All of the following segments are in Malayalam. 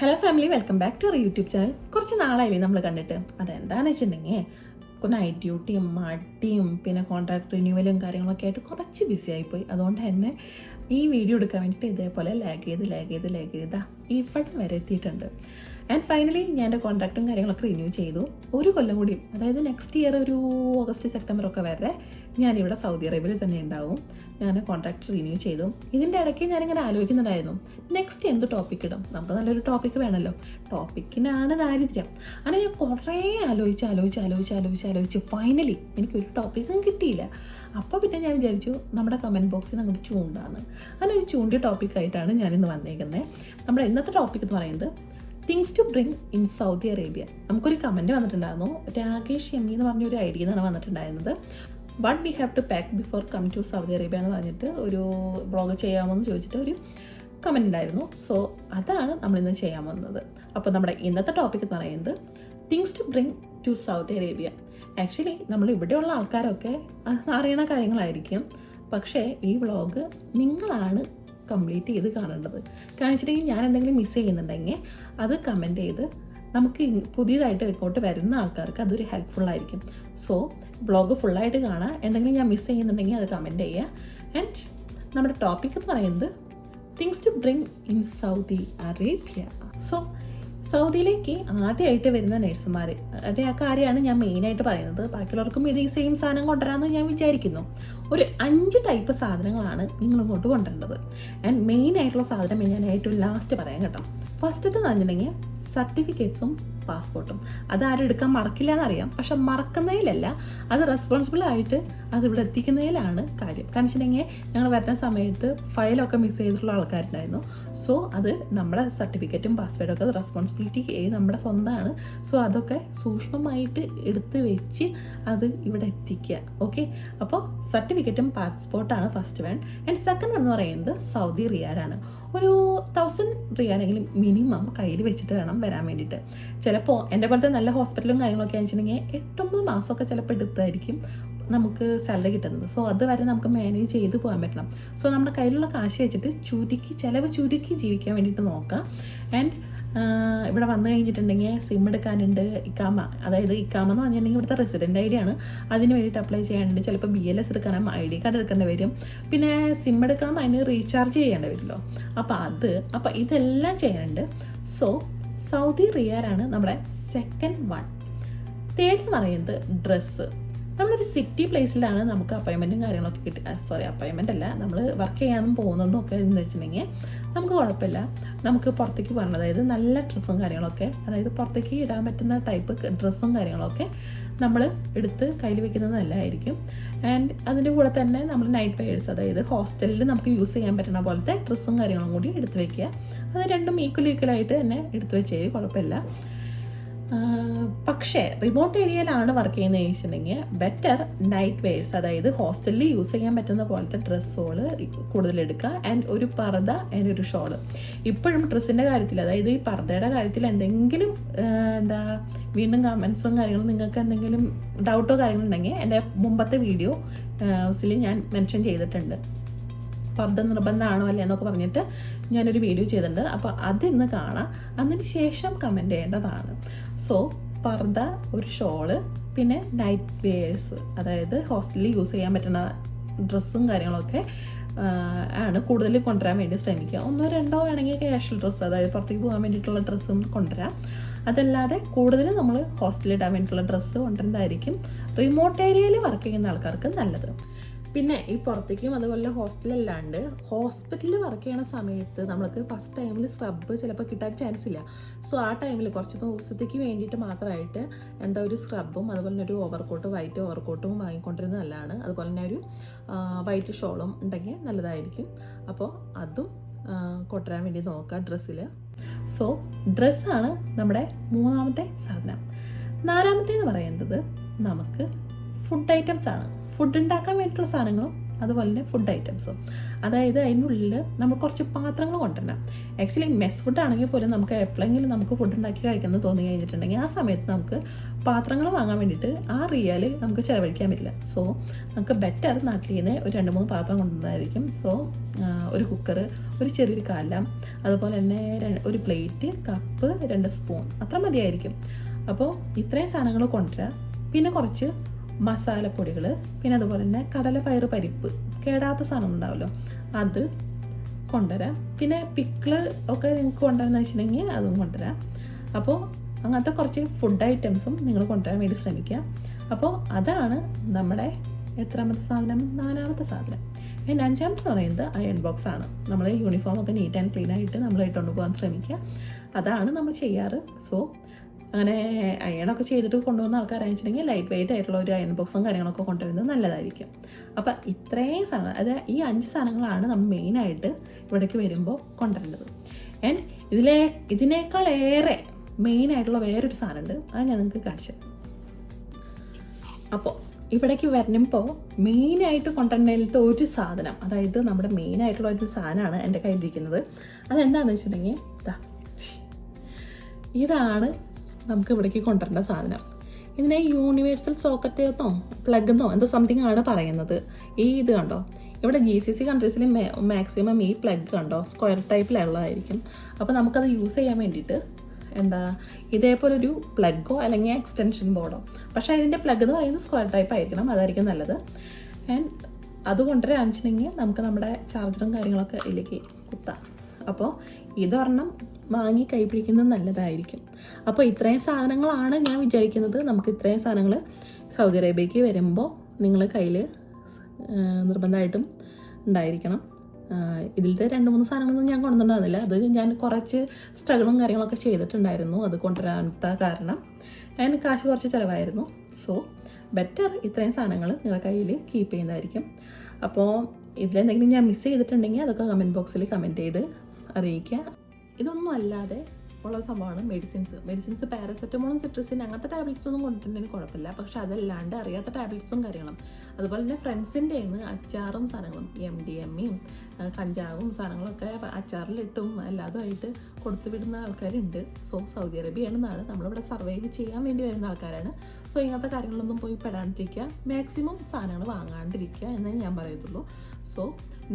Hello family welcome back to our YouTube channel കുറച്ച് നാളായില്ലേ നമ്മൾ കണ്ടിട്ട്. അതെന്താണെന്ന് വെച്ചിട്ടുണ്ടെങ്കിൽ നൈറ്റ് ഡ്യൂട്ടിയും മടിയും പിന്നെ കോൺട്രാക്ട് റിന്യൂവലും കാര്യങ്ങളൊക്കെ ആയിട്ട് കുറച്ച് ബിസി ആയിപ്പോയി. അതുകൊണ്ട് തന്നെ ഈ വീഡിയോ എടുക്കാൻ വേണ്ടിയിട്ട് ഇതേപോലെ ലാഗ് ചെയ്ത് ലാഗ് ചെയ്ത് ലാഗ് ചെയ്താ ഇവിടെ വരെ എത്തിയിട്ടുണ്ട്. ആൻഡ് ഫൈനലി ഞാൻ എന്റെ കോൺട്രാക്റ്റും കാര്യങ്ങളൊക്കെ റിന്യൂ ചെയ്തു. ഒരു കൊല്ലം കൂടി അതായത് നെക്സ്റ്റ് ഇയർ ഒരു ഓഗസ്റ്റ് സെപ്റ്റംബർ ഒക്കെ വരെ ഞാനിവിടെ സൗദി അറേബ്യയിൽ തന്നെ ഉണ്ടാവും. ഞാൻ കോൺട്രാക്ട് റിന്യൂ ചെയ്തു. ഇതിന്റെ ഇടയ്ക്ക് ഞാനിങ്ങനെ ആലോചിക്കുന്നുണ്ടായിരുന്നു. നെക്സ്റ്റ് എന്ത് ടോപ്പിക് ഇടും? നമുക്ക് നല്ലൊരു ടോപ്പിക്ക് വേണമല്ലോ ടോപ്പിക്കിനാണ് ദാരിദ്ര്യം. അങ്ങനെ ഞാൻ കുറേ ആലോചിച്ച് ആലോചിച്ച് ആലോചിച്ച് ആലോചിച്ച് ആലോചിച്ച് ഫൈനലി എനിക്കൊരു ടോപ്പിക്കും കിട്ടിയില്ല. അപ്പോൾ പിന്നെ ഞാൻ വിചാരിച്ചു നമ്മുടെ കമന്റ് ബോക്സിൽ അങ്ങോട്ട് ചൂണ്ടാണ് അങ്ങനെ ഒരു ചൂണ്ടി ടോപ്പിക്കായിട്ടാണ് ഞാനിന്ന് വന്നേക്കുന്നത് നമ്മുടെ ഇന്നത്തെ ടോപ്പിക് എന്ന് പറയുന്നത് things to bring in Saudi Arabia നമുക്കൊരു കമന്റ് വന്നിട്ടുണ്ടായിരുന്നു. രാകേഷ് എം എന്ന് പറഞ്ഞൊരു ഐഡിയ എന്നാണ് വന്നിട്ടുണ്ടായിരുന്നത്. What we have to pack before come to Saudi Arabia എന്ന് പറഞ്ഞിട്ട് ഒരു ബ്ലോഗ് ചെയ്യാമോ ചോദിച്ചിട്ട് ഒരു കമന്റ് ഉണ്ടായിരുന്നു. സോ അതാണ് നമ്മളിന്ന് ചെയ്യാൻ പോകുന്നത്. അപ്പോൾ നമ്മുടെ ഇന്നത്തെ ടോപ്പിക് എന്ന് പറയുന്നത് things to bring to Saudi Arabia actually നമ്മൾ ഇവിടെയുള്ള ആൾക്കാരൊക്കെ അറിയണ കാര്യങ്ങളായിരിക്കും. പക്ഷേ ഈ വ്ളോഗ് നിങ്ങളാണ് കംപ്ലീറ്റ് ചെയ്ത് കാണേണ്ടത്. കാരണം ഞാൻ എന്തെങ്കിലും മിസ് ചെയ്യുന്നുണ്ടെങ്കിൽ അത് കമന്റ് ചെയ്ത് നമുക്ക് പുതിയതായിട്ട് ഇങ്ങോട്ട് വരുന്ന ആൾക്കാർക്ക് അതൊരു ഹെൽപ്ഫുൾ ആയിരിക്കും. സോ ബ്ലോഗ് ഫുള്ളായിട്ട് കാണാം. എന്തെങ്കിലും ഞാൻ മിസ് ചെയ്യുന്നുണ്ടെങ്കിൽ അത് കമന്റ് ചെയ്യുക ആൻഡ് നമ്മുടെ ടോപ്പിക് എന്ന് പറയുന്നത് things to bring in Saudi Arabia so സൗദിയിലേക്ക് ആദ്യമായിട്ട് വരുന്ന നഴ്സുമാർ അവരുടെ ആ കാര്യമാണ് ഞാൻ മെയിനായിട്ട് പറയുന്നത്. ബാക്കിയുള്ളവർക്കും ഇത് ഈ സെയിം സാധനം കൊണ്ടുവരാമെന്ന് ഞാൻ വിചാരിക്കുന്നു. ഒരു അഞ്ച് ടൈപ്പ് സാധനങ്ങളാണ് നിങ്ങൾ ഇങ്ങോട്ട് കൊണ്ടുവരേണ്ടത്. ആൻഡ് മെയിൻ ആയിട്ടുള്ള സാധനം ഞാൻ ഏറ്റവും ലാസ്റ്റ് പറയാം കേട്ടോ. ഫസ്റ്റത്തെ എന്ന് പറഞ്ഞിട്ടുണ്ടെങ്കിൽ സർട്ടിഫിക്കറ്റ്സും പാസ്പോർട്ടും. അത് ആരും എടുക്കാൻ മറക്കില്ല എന്നറിയാം പക്ഷെ മറക്കുന്നതിലല്ല അത് റെസ്പോൺസിബിൾ ആയിട്ട് അത് ഇവിടെ എത്തിക്കുന്നതിലാണ് കാര്യം. കാരണം വെച്ചിട്ടുണ്ടെങ്കിൽ ഞങ്ങൾ വരുന്ന സമയത്ത് ഫയലൊക്കെ മിസ് ചെയ്തിട്ടുള്ള ആൾക്കാരുണ്ടായിരുന്നു. സോ അത് നമ്മുടെ സർട്ടിഫിക്കറ്റും പാസ്വേഡും ഒക്കെ റെസ്പോൺസിബിലിറ്റി നമ്മുടെ സ്വന്തമാണ്. സോ അതൊക്കെ സൂക്ഷ്മമായിട്ട് എടുത്ത് വെച്ച് അത് ഇവിടെ എത്തിക്കുക. ഓക്കെ അപ്പോൾ സർട്ടിഫിക്കറ്റും പാസ്പോർട്ടാണ് ഫസ്റ്റ് വൺ ആൻഡ് സെക്കൻഡ് എന്ന് പറയുന്നത് സൗദി റിയാലാണ് ഒരു തൗസൻഡ് റിയാലെങ്കിലും മിനിമം കയ്യിൽ വെച്ചിട്ട് വേണം വരാൻ വേണ്ടിയിട്ട്. ചിലപ്പോൾ എന്റെ പോലത്തെ നല്ല ഹോസ്പിറ്റലും കാര്യങ്ങളൊക്കെ വെച്ചിട്ടുണ്ടെങ്കിൽ എട്ടൊമ്പത് മാസമൊക്കെ ചിലപ്പോൾ എടുത്തായിരിക്കും നമുക്ക് സാലറി കിട്ടുന്നത്. സോ അതുവരെ നമുക്ക് മാനേജ് ചെയ്ത് പോകാൻ പറ്റണം. സോ നമ്മുടെ കയ്യിലുള്ള കാശ് വെച്ചിട്ട് ചുരുക്കി ചിലവ് ചുരുക്കി ജീവിക്കാൻ വേണ്ടിയിട്ട് നോക്കാം. ആൻഡ് ഇവിടെ വന്നു കഴിഞ്ഞിട്ടുണ്ടെങ്കിൽ സിം എടുക്കാനുണ്ട് ഇക്കാമ അതായത് ഇക്കാമ എന്ന് പറഞ്ഞിട്ടുണ്ടെങ്കിൽ ഇവിടുത്തെ റെസിഡന്റ് ഐ ഡി ആണ്. അതിന് വേണ്ടിയിട്ട് അപ്ലൈ ചെയ്യാനുണ്ട്. ചിലപ്പോൾ ബി എൽ എസ് എടുക്കണം ഐ ഡി കാർഡ് എടുക്കേണ്ടി വരും. പിന്നെ സിം എടുക്കണം അതിന് റീചാർജ് ചെയ്യേണ്ടി വരുമല്ലോ. അപ്പോൾ അത് അപ്പോൾ ഇതെല്ലാം ചെയ്യാനുണ്ട്. സോ സൗദി റിയാറാണ് നമ്മുടെ സെക്കൻഡ് വൺ തേർഡ് എന്ന് പറയുന്നത് ഡ്രസ്സ് നമ്മളൊരു സിറ്റി പ്ലേസിലാണ് നമുക്ക് അപ്പോയിൻമെന്റും കാര്യങ്ങളൊക്കെ കിട്ടി സോറി അപ്പോയിൻമെന്റ് അല്ല. നമ്മൾ വർക്ക് ചെയ്യാനും പോകുന്നതും ഒക്കെ എന്ന് വെച്ചിട്ടുണ്ടെങ്കിൽ നമുക്ക് കുഴപ്പമില്ല. നമുക്ക് പുറത്തേക്ക് പോകണം അതായത് നല്ല ഡ്രസ്സും കാര്യങ്ങളൊക്കെ അതായത് പുറത്തേക്ക് ഇടാൻ പറ്റുന്ന ടൈപ്പ് ഡ്രസ്സും കാര്യങ്ങളൊക്കെ നമ്മൾ എടുത്ത് കയ്യിൽ വെക്കുന്നത് നല്ലതായിരിക്കും. ആൻഡ് അതിന്റെ കൂടെ തന്നെ നമ്മൾ നൈറ്റ് വെയേഴ്സ് അതായത് ഹോസ്റ്റലിൽ നമുക്ക് യൂസ് ചെയ്യാൻ പറ്റുന്ന പോലത്തെ ഡ്രസ്സും കാര്യങ്ങളും കൂടി എടുത്ത് വെക്കുക. അത് രണ്ടും ഈക്വൽ ഈക്വലായിട്ട് തന്നെ എടുത്തു വെച്ചേ കുഴപ്പമില്ല. പക്ഷേ റിമോട്ട് ഏരിയയിലാണ് വർക്ക് ചെയ്യുന്നത് ചോദിച്ചിട്ടുണ്ടെങ്കിൽ ബെറ്റർ നൈറ്റ് വെയർസ് അതായത് ഹോസ്റ്റലിൽ യൂസ് ചെയ്യാൻ പറ്റുന്ന പോലത്തെ ഡ്രസ്സുകൾ കൂടുതലെടുക്കുക ആൻഡ് ഒരു പർദ്ദ ആൻഡ് ഒരു ഷോൾ ഇപ്പോഴും ഡ്രസ്സിന്റെ കാര്യത്തിൽ അതായത് ഈ പർദ്ദയുടെ കാര്യത്തിൽ എന്തെങ്കിലും എന്താ വീണ്ടും കമൻസും കാര്യങ്ങളും നിങ്ങൾക്ക് എന്തെങ്കിലും ഡൗട്ടോ കാര്യങ്ങളുണ്ടെങ്കിൽ എന്റെ മുമ്പത്തെ വീഡിയോസിൽ ഞാൻ മെൻഷൻ ചെയ്തിട്ടുണ്ട്. പർദ്ദ നിർബന്ധമാണോ അല്ലേ എന്നൊക്കെ പറഞ്ഞിട്ട് ഞാനൊരു വീഡിയോ ചെയ്തിട്ടുണ്ട്. അപ്പോൾ അതിന്ന് കാണാം. അതിന് ശേഷം കമന്റ് ചെയ്യേണ്ടതാണ്. സോ പർദ്ദ ഒരു ഷോൾ പിന്നെ നൈറ്റ് വെയേഴ്സ് അതായത് ഹോസ്റ്റലിൽ യൂസ് ചെയ്യാൻ പറ്റുന്ന ഡ്രസ്സും കാര്യങ്ങളൊക്കെ ആണ് കൂടുതൽ കൊണ്ടുവരാൻ വേണ്ടി ശ്രമിക്കുക. ഒന്നോ രണ്ടോ വേണമെങ്കിൽ ക്യാഷ്വൽ ഡ്രസ്സ് അതായത് പുറത്തേക്ക് പോകാൻ വേണ്ടിയിട്ടുള്ള ഡ്രസ്സും കൊണ്ടുവരാം. അതല്ലാതെ കൂടുതലും നമ്മൾ ഹോസ്റ്റലിൽ ഇടാൻ വേണ്ടിയിട്ടുള്ള ഡ്രസ്സ് കൊണ്ടുവരുന്നതായിരിക്കും. റിമോട്ട് ഏരിയയിൽ വർക്ക് ചെയ്യുന്ന ആൾക്കാർക്ക് നല്ലത്. പിന്നെ ഈ പുറത്തേക്കും അതുപോലെ ഹോസ്റ്റലല്ലാണ്ട് ഹോസ്പിറ്റലിൽ വർക്ക് ചെയ്യണ സമയത്ത് നമ്മൾക്ക് ഫസ്റ്റ് ടൈമിൽ സ്ക്രബ് ചിലപ്പോൾ കിട്ടാൻ ചാൻസ് ഇല്ല. സോ ആ ടൈമിൽ കുറച്ച് ദിവസത്തേക്ക് വേണ്ടിയിട്ട് മാത്രമായിട്ട് എന്താ ഒരു സ്ക്രബും അതുപോലെ തന്നെ ഒരു ഓവർകോട്ട് വൈറ്റ് ഓവർകോട്ടും വാങ്ങിക്കൊണ്ടിരുന്നത് നല്ലതാണ് അതുപോലെ തന്നെ ഒരു വൈറ്റ് ഷോളും ഉണ്ടെങ്കിൽ നല്ലതായിരിക്കും. അപ്പോൾ അതും കൊട്ടരാൻ വേണ്ടി നോക്കുക ഡ്രസ്സിൽ സോ ഡ്രസ്സാണ് നമ്മുടെ മൂന്നാമത്തെ സാധനം. നാലാമത്തേന്ന് പറയുന്നത് നമുക്ക് ഫുഡ് ഐറ്റംസ് ആണ്. ഫുഡ് ഉണ്ടാക്കാൻ വേണ്ടിയിട്ടുള്ള സാധനങ്ങളും അതുപോലെ തന്നെ ഫുഡ് ഐറ്റംസും അതായത് അതിനുള്ളിൽ നമ്മൾ കുറച്ച് പാത്രങ്ങൾ കൊണ്ടുവരണം. ആക്ച്വലി മെസ് ഫുഡ് ആണെങ്കിൽ പോലും നമുക്ക് എപ്പോഴെങ്കിലും നമുക്ക് ഫുഡ് ഉണ്ടാക്കി കഴിക്കണമെന്ന് തോന്നി കഴിഞ്ഞിട്ടുണ്ടെങ്കിൽ ആ സമയത്ത് നമുക്ക് പാത്രങ്ങൾ വാങ്ങാൻ വേണ്ടിയിട്ട് ആ റിയാൽ നമുക്ക് ചിലവഴിക്കാൻ പറ്റില്ല. സോ നമുക്ക് ബെറ്റർ നാട്ടിൽ നിന്ന് ഒരു രണ്ട് മൂന്ന് പാത്രം കൊണ്ടുവന്നതായിരിക്കും സോ ഒരു കുക്കർ ഒരു ചെറിയൊരു കാലം അതുപോലെ തന്നെ ഒരു പ്ലേറ്റ് കപ്പ് രണ്ട് സ്പൂൺ അത്ര മതിയായിരിക്കും. അപ്പോൾ ഇത്രയും സാധനങ്ങൾ കൊണ്ടുവരിക പിന്നെ കുറച്ച് മസാലപ്പൊടികൾ പിന്നെ അതുപോലെ തന്നെ കടല കടലപ്പയറ് പരിപ്പ് കേടാത്ത സാധനം ഉണ്ടാവുമല്ലോ അത് കൊണ്ടുവരാം. പിന്നെ പിക്കിൾ ഒക്കെ നിങ്ങൾക്ക് കൊണ്ടുവരാന്ന് വെച്ചിട്ടുണ്ടെങ്കിൽ അതും കൊണ്ടുവരാം. അപ്പോൾ അങ്ങനത്തെ കുറച്ച് ഫുഡ് ഐറ്റംസും നിങ്ങൾ കൊണ്ടുവരാൻ വേണ്ടി ശ്രമിക്കുക. അപ്പോൾ അതാണ് നമ്മുടെ എത്രാമത്തെ സാധനം? നാലാമത്തെ സാധനം. പിന്നെ അഞ്ചാമത്തെ പറയുന്നത് അയൺ ബോക്സ് ആണ്. നമ്മൾ യൂണിഫോം ഒക്കെ നീറ്റ് ആൻഡ് ക്ലീൻ ആയിട്ട് നമ്മൾ ഇട്ടുകൊണ്ട് പോകാൻ ശ്രമിക്കുക. അതാണ് നമ്മൾ ചെയ്യാറ്. സോ അങ്ങനെ അയണൊക്കെ ചെയ്തിട്ട് കൊണ്ടുവന്ന ആൾക്കാരെന്ന് വെച്ചിട്ടുണ്ടെങ്കിൽ ലൈറ്റ് വെയിറ്റ് ആയിട്ടുള്ള ഒരു അയൺ ബോക്സും കാര്യങ്ങളൊക്കെ കൊണ്ടുവരുന്നത് നല്ലതായിരിക്കും. അപ്പം ഇത്രയും സാധനം അതായത് ഈ അഞ്ച് സാധനങ്ങളാണ് നമ്മൾ മെയിനായിട്ട് ഇവിടേക്ക് വരുമ്പോൾ കൊണ്ടുവരേണ്ടത്. ആൻഡ് ഇതിലെ ഇതിനേക്കാളേറെ മെയിനായിട്ടുള്ള വേറൊരു സാധനമുണ്ട്. അത് ഞാൻ നിങ്ങൾക്ക് കാണിച്ചത് അപ്പോൾ ഇവിടേക്ക് വരുമ്പോൾ മെയിനായിട്ട് കൊണ്ടുവരുന്നതിലത്തെ ഒരു സാധനം അതായത് നമ്മുടെ മെയിനായിട്ടുള്ള ഒരു സാധനമാണ് എന്റെ കയ്യിലിരിക്കുന്നത്. അതെന്താണെന്ന് വെച്ചിട്ടുണ്ടെങ്കിൽ ഇതാ ഇതാണ് നമുക്ക് ഇവിടേക്ക് കൊണ്ടുവരേണ്ട സാധനം. ഇതിനെ യൂണിവേഴ്സൽ സോക്കറ്റ് എന്നോ പ്ലഗ് എന്നോ എന്തോ സംതിങ് ആണ് പറയുന്നത്. ഈ ഇത് കണ്ടോ? ഇവിടെ ജി സി സി കൺട്രീസിൽ മാക്സിമം ഈ പ്ലഗ് കണ്ടോ? സ്ക്വയർ ടൈപ്പിലുള്ളതായിരിക്കും അപ്പോൾ നമുക്കത് യൂസ് ചെയ്യാൻ വേണ്ടിയിട്ട് എന്താ ഇതേപോലെ ഒരു പ്ലഗോ അല്ലെങ്കിൽ എക്സ്റ്റൻഷൻ ബോർഡോ പക്ഷേ അതിന്റെ പ്ലഗ് എന്ന് പറയുന്നത് സ്ക്വയർ ടൈപ്പ് ആയിരിക്കണം. അതായിരിക്കും നല്ലത്. ആൻഡ് അതുകൊണ്ട് വെച്ചിട്ടുണ്ടെങ്കിൽ നമുക്ക് നമ്മുടെ ചാർജറും കാര്യങ്ങളൊക്കെ ഇതിലേക്ക് കുത്താം. അപ്പോൾ ഇതൊരെണ്ണം വാങ്ങി കൈപ്പിടിക്കുന്നത് നല്ലതായിരിക്കും. അപ്പോൾ ഇത്രയും സാധനങ്ങളാണ് ഞാൻ വിചാരിക്കുന്നത്. നമുക്ക് ഇത്രയും സാധനങ്ങൾ സൗദി അറേബ്യക്ക് വരുമ്പോൾ നിങ്ങൾ കയ്യിൽ നിർബന്ധമായിട്ടും ഉണ്ടായിരിക്കണം. ഇതിലത്തെ രണ്ട് മൂന്ന് സാധനങ്ങളൊന്നും ഞാൻ കൊണ്ടുവന്നിട്ടുണ്ടായിരുന്നില്ല. അത് ഞാൻ കുറച്ച് സ്ട്രഗിളും കാര്യങ്ങളൊക്കെ ചെയ്തിട്ടുണ്ടായിരുന്നു. അത് കൊണ്ടുവരാത്ത കാരണം. ഞാൻ കാശ് കുറച്ച് ചിലവായിരുന്നു. സോ ബെറ്റർ ഇത്രയും സാധനങ്ങൾ നിങ്ങളുടെ കയ്യിൽ കീപ്പ് ചെയ്യുന്നതായിരിക്കും. അപ്പോൾ ഇതിലെന്തെങ്കിലും ഞാൻ മിസ് ചെയ്തിട്ടുണ്ടെങ്കിൽ അതൊക്കെ കമന്റ് ബോക്സിൽ കമന്റ് ചെയ്ത് അറിയിക്കുക. ഇതൊന്നും അല്ലാതെ ഉള്ള സംഭവമാണ് മെഡിസിൻസ് മെഡിസിൻസ് പാരസെറ്റമോളും സിട്രസിൻ അങ്ങനത്തെ ടാബ്ലറ്റ്സ് ഒന്നും കൊണ്ടിട്ടുണ്ടെങ്കിൽ കുഴപ്പമില്ല. പക്ഷെ അതല്ലാണ്ട് അറിയാത്ത ടാബ്ലറ്റ്സും കാര്യങ്ങളും. അതുപോലെ തന്നെ ഫ്രണ്ട്സിന്റെ നിന്ന് അച്ചാറും സാധനങ്ങളും എം ഡി എമ്മയും കഞ്ചാവും സാധനങ്ങളൊക്കെ അച്ചാറിലിട്ടും അല്ലാതുമായിട്ട് കൊടുത്തു വിടുന്ന ആൾക്കാരുണ്ട്. സോ സൗദി അറേബ്യ എന്നാണ് നമ്മളിവിടെ സർവൈവ് ചെയ്യാൻ വേണ്ടി വരുന്ന ആൾക്കാരാണ്. സോ ഇങ്ങനത്തെ കാര്യങ്ങളൊന്നും പോയി പെടാണ്ടിരിക്കുക. മാക്സിമം സാധനങ്ങൾ വാങ്ങാണ്ടിരിക്കുക എന്നേ ഞാൻ പറയത്തുള്ളൂ. സോ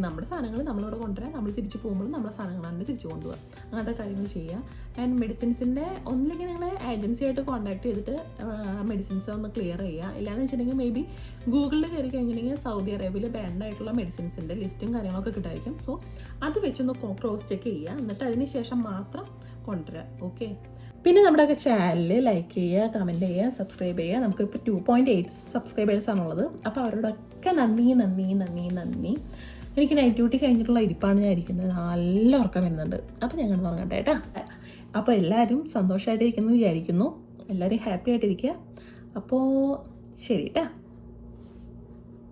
നമ്മുടെ സാധനങ്ങൾ നമ്മളിവിടെ കൊണ്ടുവരാം. നമ്മൾ തിരിച്ച് പോകുമ്പോൾ നമ്മുടെ സാധനങ്ങളാണ് തിരിച്ചു കൊണ്ടുപോകുക അങ്ങനത്തെ കാര്യങ്ങൾ ചെയ്യുക. ആൻഡ് മെഡിസിൻസിന്റെ ഒന്നില്ലെങ്കിൽ നിങ്ങൾ ഏജൻസി ആയിട്ട് കോൺടാക്ട് ചെയ്തിട്ട് മെഡിസിൻസ് ഒന്ന് ക്ലിയർ ചെയ്യുക. ഇല്ലാന്ന് വെച്ചിട്ടുണ്ടെങ്കിൽ മേ ബി ഗൂഗിളിൽ കയറി കഴിഞ്ഞിട്ടുണ്ടെങ്കിൽ സൗദി അറേബ്യയിൽ ബാൻഡ് ആയിട്ടുള്ള മെഡിസിൻസിന്റെ ലിസ്റ്റും കാര്യങ്ങളൊക്കെ കിട്ടായിരിക്കും. സോ അത് വെച്ചൊന്ന് ക്രോസ് ചെക്ക് ചെയ്യുക. എന്നിട്ട് അതിന് ശേഷം മാത്രം കൊണ്ടുവരിക. ഓക്കെ പിന്നെ നമ്മുടെയൊക്കെ ചാനൽ ലൈക്ക് ചെയ്യുക കമന്റ് ചെയ്യുക സബ്സ്ക്രൈബ് ചെയ്യുക. നമുക്കിപ്പോൾ ടു പോയിന്റ് എയ്റ്റ് സബ്സ്ക്രൈബേഴ്സ് ആണുള്ളത്. അപ്പോൾ അവരോടൊക്കെ നന്ദി നന്ദി നന്ദി നന്ദി. എനിക്ക് നൈറ്റ് ഡ്യൂട്ടി കഴിഞ്ഞിട്ടുള്ള ഇരിപ്പാണ് ഞാൻ ഇരിക്കുന്നത്. നല്ല ഉറക്കം വരുന്നുണ്ട്. അപ്പോൾ ഞങ്ങൾ തുടങ്ങട്ടെ കേട്ടോ. അപ്പോൾ എല്ലാവരും സന്തോഷമായിട്ടിരിക്കുന്നു വിചാരിക്കുന്നു. എല്ലാവരും ഹാപ്പി ആയിട്ടിരിക്കുക അപ്പോൾ ശരി കേട്ടോ